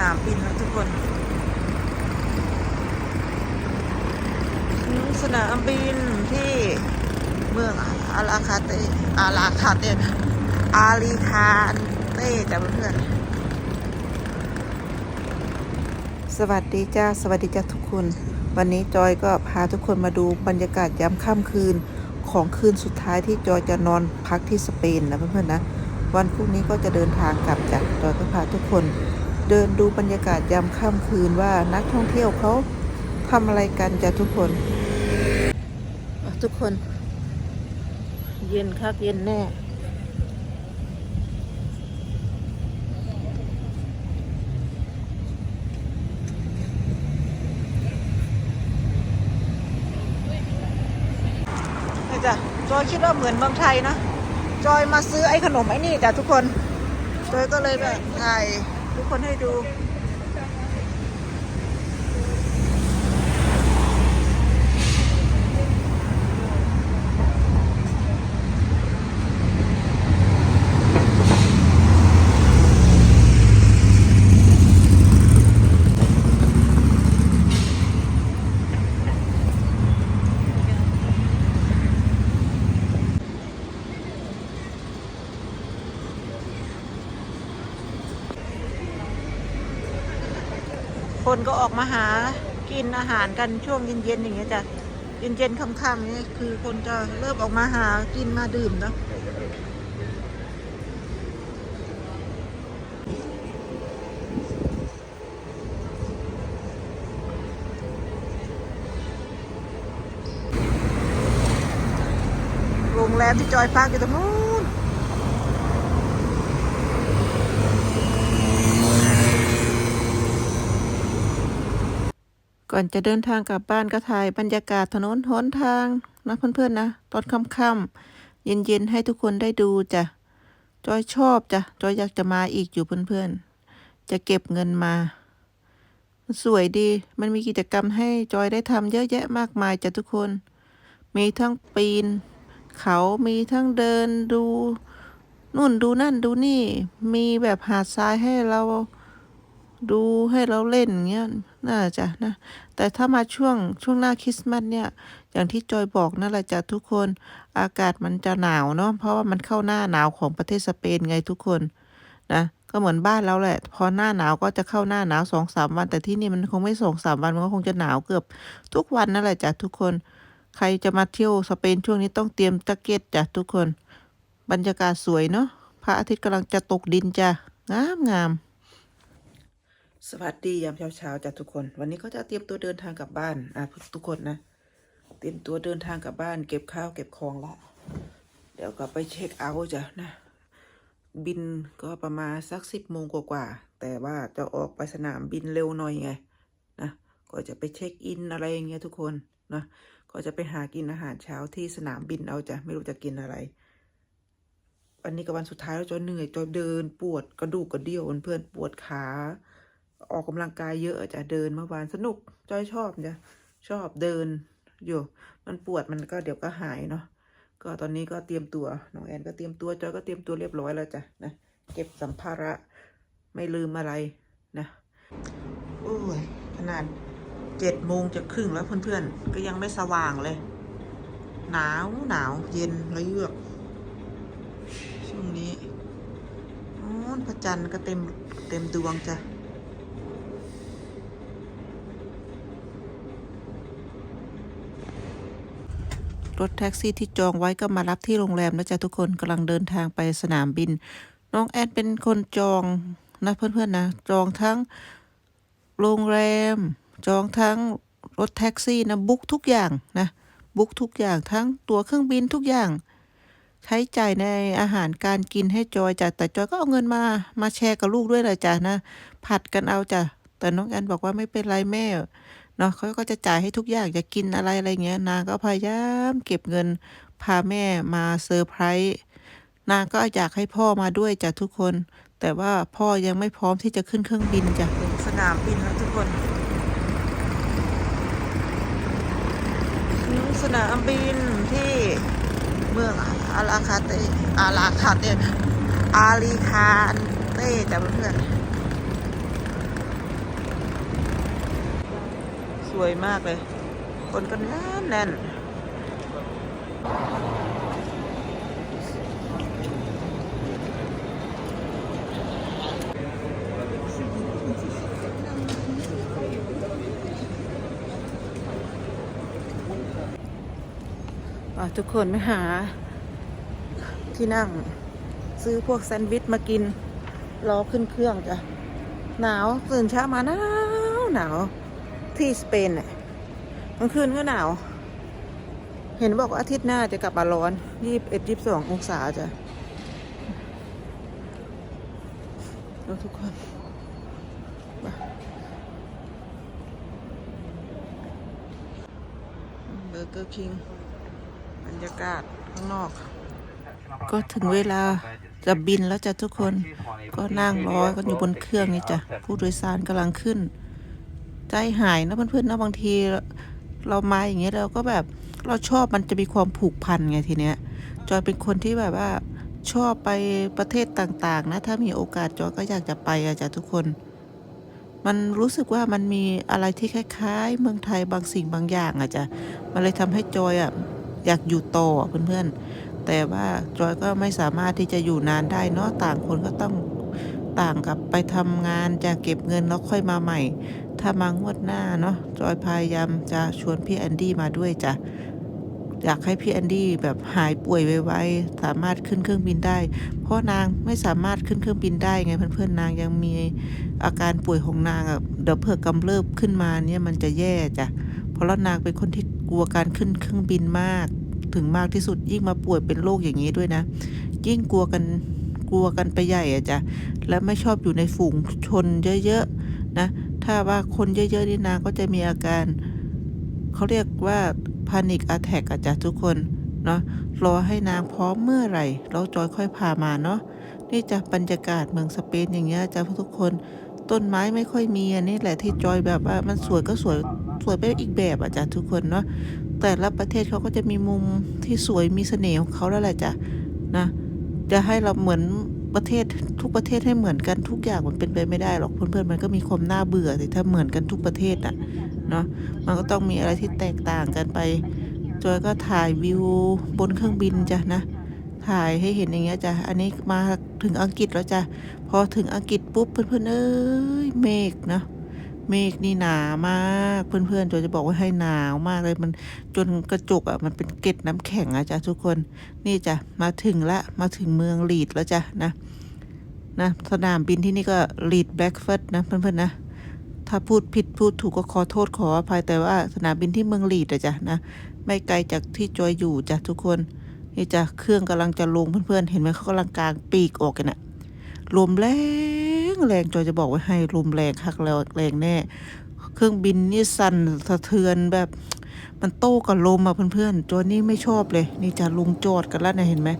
นามบินแล้วทุกคน สนามบินที่เมืองอาราคาเตอาราคาเตอาลีคาเต้จ้ะเพื่อนสวัสดีจ้าสวัสดีจ้าทุกคน วันนี้จอยก็พาทุกคนมาดูบรรยากาศยามค่ำคืนของคืนสุดท้ายที่จอยจะนอนพักที่สเปนนะเพื่อนๆนะ วันพรุ่งนี้ก็จะเดินทางกลับจากจอยก็พาทุกคน เดินดูบรรยากาศยามค่ำคืนว่านักท่องเที่ยวเขาทำอะไรกันจ้ะทุกคนทุกคน เย็นคักเย็นแน่จ้ะจอยคิดว่าเหมือนเมืองไทยนะ จอยมาซื้อไอ้ขนมไอ้นี่จ้ะทุกคน จอยก็เลยแบบถ่าย คนให้ดู คนก็ออกมาหากินอาหารกันช่วงเย็นๆอย่างเงี้ยจ้ะเย็นๆค่ำๆนี่คือคนจะเริ่มออกมาหากินมาดื่มเนาะโรงแรมที่จอยพักอยู่ตรงนู้น ก่อนจะเดินทางกลับบ้านก็ถ่ายบรรยากาศถนนหนทางนะเพื่อนๆนะตอนค่ำๆเย็นๆให้ทุกคนได้ดูจ้ะจอยชอบจ้ะจอยอยากจะมาอีกอยู่เพื่อนๆ จะเก็บเงินมามันสวยดีมันมีกิจกรรมให้จอยได้ทำเยอะแยะมากมายจ้ะทุกคน มีทั้งปีน เขามีทั้งเดินดู นู่นดูนั่นดูนี่ มีแบบหาดทรายให้เรา ดูให้เราเล่นอย่างเงี้ยน่าจะนะ แต่ถ้ามาช่วงช่วงหน้าคริสต์มาสเนี่ย อย่างที่จอยบอกนั่นแหละจ้ะทุกคน อากาศมันจะหนาวเนาะเพราะว่ามันเข้าหน้าหนาวของประเทศสเปนไงทุกคนนะก็เหมือนบ้านเราแหละ พอหน้าหนาวก็จะเข้าหน้าหนาวสองสามวัน แต่ที่นี่มันคงไม่สองสามวันมันก็คงจะหนาวเกือบ ทุกวันนั่นแหละจ้ะทุกคน ใครจะมาเที่ยวสเปนช่วงนี้ต้องเตรียมแจ็คเก็ตจ้ะทุกคน บรรยากาศสวยเนาะพระอาทิตย์กำลังจะตกดินจ้ะงามงาม สวัสดียามเช้าเช้าๆจ้ะทุกคน วันนี้ก็จะเตรียมตัวเดินทางกลับบ้านอะทุกคนนะ เตรียมตัวเดินทางกลับบ้าน เก็บข้าวเก็บของละ เดี๋ยวก็ไปเช็คเอาท์จ้ะนะ บินก็ประมาณสักสิบโมงกว่าๆแต่ว่าจะออกไปสนามบินเร็วหน่อยไงนะก็จะไปเช็คอินอะไรอย่างเงี้ยทุกคนนะก็จะไปหากินอาหารเช้าที่สนามบินเอาจ้ะไม่รู้จะกินอะไรวันนี้ก็วันสุดท้ายแล้วจอยเหนื่อยจอยเดินปวดกระดูกกระเดี่ยวเพื่อนปวดขา ออกกำลังกายเยอะจะเดินเมื่อวานสนุกจอยชอบจ้ะชอบเดินอยู่มันปวดมันก็เดี๋ยวก็หายเนาะก็ตอนนี้ก็เตรียมตัวน้องแอนก็เตรียมตัวจอยก็เตรียมตัวเรียบร้อยแล้วจ้ะนะเก็บสัมภาระไม่ลืมอะไรนะโอ้ยขนาดเจ็ดโมงจะครึ่งแล้วเพื่อนๆ ก็ยังไม่สว่างเลย หนาวหนาวเย็นระเยือกช่วงนี้โอ้พระจันทร์ก็เต็มเต็มดวงจ้ะ รถแท็กซี่ที่จองไว้ก็มารับที่โรงแรมนะจ๊ะทุกคนกำลังเดินทางไปสนามบิน น้องแอนเป็นคนจองนะเพื่อนๆนะจองทั้งโรงแรม จองทั้งรถแท็กซี่นะบุ๊กทุกอย่างนะบุ๊กทุกอย่างทั้งตั๋วเครื่องบินทุกอย่าง ใช้จ่ายในอาหารการกินให้จอยจ้ะแต่จอยก็เอาเงินมามาแชร์กับลูกด้วยเลยจ้ะนะผัดกันเอาจ้ะแต่น้องแอนบอกว่าไม่เป็นไรแม่ เนาะเขาก็จะจ่ายให้ทุกอย่างจะกินอะไรอะไรเงี้ยนางก็พยายามเก็บเงินพาแม่มาเซอร์ไพรส์นางก็อยากให้พ่อมาด้วยจ้ะทุกคน แต่ว่าพ่อยังไม่พร้อมที่จะขึ้นเครื่องบินจ้ะสนามบินแล้วทุกคนสนามบินที่เมืองอาราคาเตอาราคาเตอาลีคาเต้จ้ะเพื่อนๆ วยมากเลย คนก็แน่นแน่นทุกคนไม่หา ที่นั่ง ซื้อพวกแซนด์วิชมากิน รอขึ้นเครื่องจ้ะ หนาวตื่นเช้ามาหนาวหนาว ที่สเปนเนี่ยกลางคืนก็หนาว เห็นบอกว่าอาทิตย์หน้าจะกลับมาร้อนยี่สิบเอ็ดยี่สิบสององศาจ้ะดูทุกคนเบอร์เกอร์คิงบรรยากาศข้างนอก ก็ถึงเวลาจะบินแล้วจ้ะทุกคน ก็นั่งรอกันอยู่บนเครื่องนี่จ้ะผู้โดยสารกำลังขึ้น ใจหายนะเพื่อนๆนะบางทีเรามาอย่างเงี้ยเราก็แบบเราชอบมันจะมีความผูกพันไงทีเนี้ยจอยเป็นคนที่แบบว่าชอบไปประเทศต่างๆ นะ ถ้ามีโอกาสจอยก็อยากจะไปอะจ้ะทุกคน มันรู้สึกว่ามันมีอะไรที่คล้ายๆ เมืองไทยบางสิ่งบางอย่างอะจ้ะมันเลยทำให้จอยอะอยากอยู่ต่ออะเพื่อนๆ แต่ว่าจอยก็ไม่สามารถที่จะอยู่นานได้เนาะต่างคนก็ต้องต่างกับไปทำงานจะเก็บเงินแล้วค่อยมาใหม่ ถ้ามางวดหน้าเนาะจอยพยายามจะชวนพี่แอนดี้มาด้วยจ้ะอยากให้พี่แอนดี้แบบหายป่วยไวๆสามารถขึ้นเครื่องบินได้ เพราะนางไม่สามารถขึ้นเครื่องบินได้ไงเพื่อนๆนางยังมีอาการป่วยของนางอะเดี๋ยวเผื่อกำเริบขึ้นมาเนี่ยมันจะแย่จ้ะเพราะแล้วนางเป็นคนที่กลัวการขึ้นเครื่องบินมาก ถึงมากที่สุดยิ่งมาป่วยเป็นโรคอย่างนี้ด้วยนะ ยิ่งกลัวกันกลัวกันไปใหญ่อะจ้ะและไม่ชอบอยู่ในฝูงชนเยอะๆนะ ถ้าว่าคนเยอะๆนี่นางก็จะมีอาการ เขาเรียกว่าพานิกอาแทกอะจ้ะทุกคนเนาะรอให้นางพร้อมเมื่อไหร่แล้วจอยค่อยพามาเนาะนี่จะบรรยากาศเมืองสเปนอย่างเงี้ยจ้ะทุกคนต้นไม้ไม่ค่อยมีอันนี้แหละที่จอยแบบว่ามันสวยก็สวยสวยไปอีกแบบอะจ้ะทุกคนเนาะแต่ละประเทศเขาก็จะมีมุมที่สวยมีเสน่ห์ของเขาแล้วแหละจ้ะนะจะให้เราเหมือน ประเทศทุกประเทศให้เหมือนกันทุกอย่างมันเป็นไปไม่ได้หรอกเพื่อนๆมันก็มีความน่าเบื่อแต่ถ้าเหมือนกันทุกประเทศอะเนาะมันก็ต้องมีอะไรที่แตกต่างกันไป จอยก็ถ่ายวิวบนเครื่องบินจ้ะนะ ถ่ายให้เห็นอย่างเงี้ยจ้ะอันนี้มาถึงอังกฤษแล้วจ้ะพอถึงอังกฤษปุ๊บเพื่อนๆเอ้ยเมฆนะ เมฆนี่หนามากเพื่อนๆจอยจะบอกว่าให้หนาวมากเลยมันจนกระจกอะมันเป็นเกล็ดน้ำแข็งอะจ้ะทุกคน นี่จ้ะมาถึงละมาถึงเมืองลีดแล้วจ้ะนะนะสนามบินที่นี่ก็ลีดแบล็กเฟิร์ดนะเพื่อนๆนะถ้าพูดผิดพูดถูกก็ขอโทษขออภัยแต่ว่าสนามบินที่เมืองลีดอะจ้ะนะไม่ไกลจากที่จอยอยู่จ้ะทุกคนนี่จ้ะเครื่องกำลังจะลงเพื่อนๆเห็นไหมเขากำลังกลางปีกออกกันอะลมแรง แรงจอยจะบอกไว้ให้ลมแรงคักแล้วแรงแน่ เครื่องบินนี่สั่นสะเทือนแบบมันโต้กับลมอะเพื่อนๆจอยนี่ไม่ชอบเลย นี่จะลงจอดกันแล้วนะเห็นไหม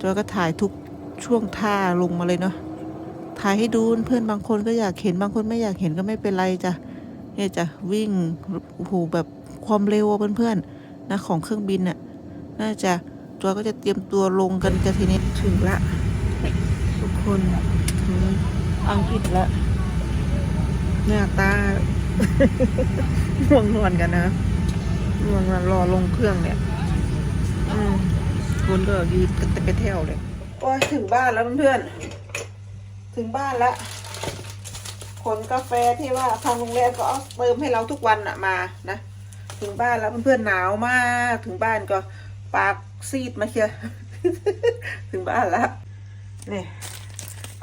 จอยก็ถ่ายทุกช่วงท่าลงมาเลยเนาะถ่ายให้ดูเพื่อนบางคนก็อยากเห็นบางคนไม่อยากเห็นก็ไม่เป็นไรจ้ะเนี่ยจ้ะวิ่งโอ้โหแบบความเร็วเพื่อนๆนะของเครื่องบินน่ะน่าจะจอยก็จะเตรียมตัวลงกันกันทีนี้ถึงละ ทุกคน อังกฤษละหน้าตาง่วงนอนกันนะง่วงนอนรอลงเครื่องเนี่ยอืมคนก็ยืนกันไปแถวเลยโอ้ยถึงบ้านแล้วเพื่อนๆ ถึงบ้านแล้วขนกาแฟที่ว่าทางโรงแรมก็เอาเติมให้เราทุกวันอะมานะ ถึงบ้านแล้วเพื่อนๆหนาวมาก ถึงบ้านก็ปากซีดมาเชียวถึงบ้านแล้วนี่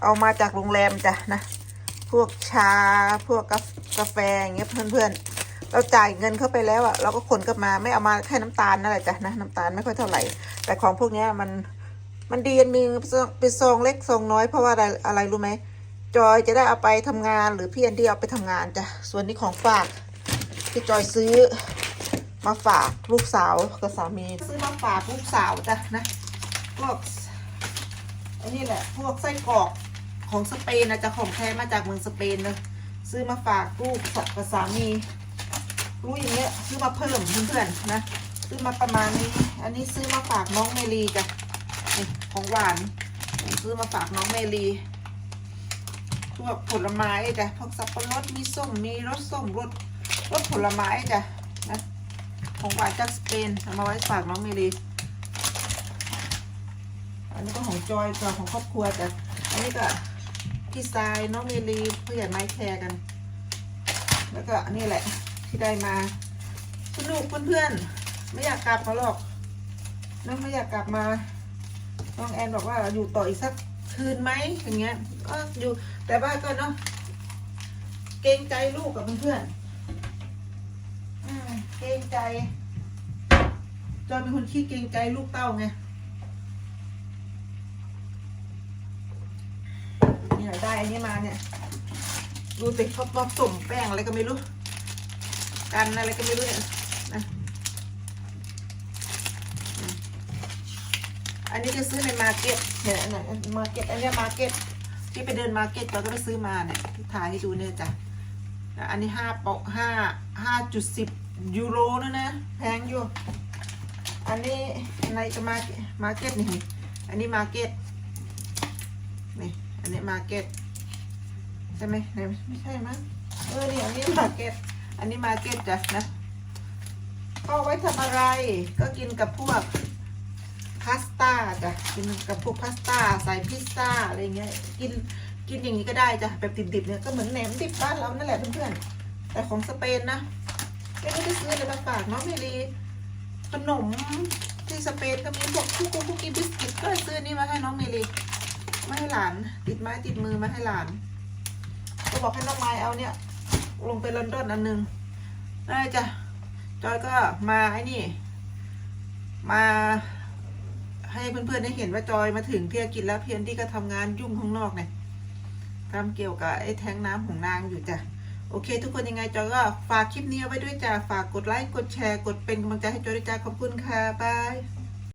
เอามาจากโรงแรมจ้ะนะ พวกชาพวกกาแฟกาแฟอย่างเงี้ยเพื่อนๆ เราจ่ายเงินเข้าไปแล้วอะเราก็ขนกลับมาไม่เอามาแค่น้ำตาลนั่นแหละจ้ะนะน้ำตาลไม่ค่อยเท่าไหร่ แต่ของพวกเนี้ยมันมันดีมีเป็นซองเล็กซองน้อยเพราะว่าอะไรอะไรรู้ไหมจอยจะได้เอาไปทำงานหรือพี่แอนดี้เอาไปทำงานจ้ะส่วนนี้ของฝากที่จอยซื้อมาฝากลูกสาวกับสามีซื้อมาฝากลูกสาวจ้ะนะพวกอ้นี่แหละพวกไส้กรอก ของสเปนนะจะของแท้มาจากเมืองสเปนเลยซื้อมาฝากลูกกับสามีรู้อย่างเงี้ยซื้อมาเพิ่มเพื่อนๆนะซื้อมาประมาณนี้ อันนี้ซื้อมาฝากน้องเมลีจ้ะนี่ของหวานซื้อมาฝากน้องเมลีพวกผลไม้จ้ะพวกสับปะรดมีส้มมีรสส้มรสรสผลไม้จ้ะนะของหวานจากสเปนเอามาไว้ฝากน้องเมลีอันนี้ก็ของจอยกับของครอบครัวจ้ะอันนี้ก็ พี่ทรายน้องเมลีผู้ใหญ่ไม้แคร์กัน แล้วก็อันนี้แหละ ที่ได้มาสนุกเพื่อนๆไม่อยากกลับมาหรอกน้องไม่อยากกลับมาน้องแอนบอกว่าอยู่ต่ออีกสักคืนไหมอย่างเงี้ยก็อยู่แต่ว่าก็เนาะเกรงใจลูกกับเพื่อนๆเกรงใจจอยเป็นคนขี้เกรงใจลูกเต้าไง นี่มาเนี่ย ดูติเขาผสมแป้งอะไรก็ไม่รู้ กันอะไรก็ไม่รู้เนี่ยนะอันนี้จะซื้อในมาเก็ตเนี่ยอันไหนมาเก็ตอันนี้มาเก็ตที่ไปเดินมาเก็ตเราก็ไปซื้อมาเนี่ยที่ถ่ายให้ดูเนี่ยจ้ะอันนี้ห้าปอกห้าห้าจุดสิบยูโรนะนะ แพงอยู่ อันนี้ในจะมามาเก็ตนี่ อันนี้มาเก็ตนี่ อันนี้มาเก็ต ใช่ไหมไหนไม่ใช่มั้งเออนี่อันนี้มาเก็ตอันนี้มาเก็ตจ้ะนะก็ไว้ทำอะไรก็กินกับพวกพาสต้าจ้ะกินกับพวกพาสต้าใส่พิซซ่าอะไรเงี้ยกินกินอย่างนี้ก็ได้จ้ะแบบดิบๆเนี่ยก็เหมือนแหนมดิบบ้านเรานั่นแหละเพื่อนๆแต่ของสเปนนะไม่ได้ซื้อเลยมาฝากน้องเมลีขนมที่สเปนก็มีพวกคุกคุกกี้บิสกิตก็เลยซื้อนี่มาให้น้องเมลีมาให้หลาน ติดไม้ติดมือมาให้หลาน บอกให้น้องไม้เอาเนี่ย ลงไปลอนดอนอันหนึงได้จ้ะจอยก็มาไอ้นี่ มาให้เพื่อนๆได้เห็นว่าจอยมาถึงเพียกินแล้วเพียนที่ก็ทำงานยุ่งข้างนอกเนี่ยทำเกี่ยวกับไอ้แท้งน้ำของนางอยู่จ้ะโอเค ทุกคนยังไงจอยก็ฝากคลิปนี้ไว้ด้วยจ้ะฝากกดไลค์กดแชร์กดเป็นกำลังใจให้จอยด้วยจ้ะขอบคุณค่ะบาย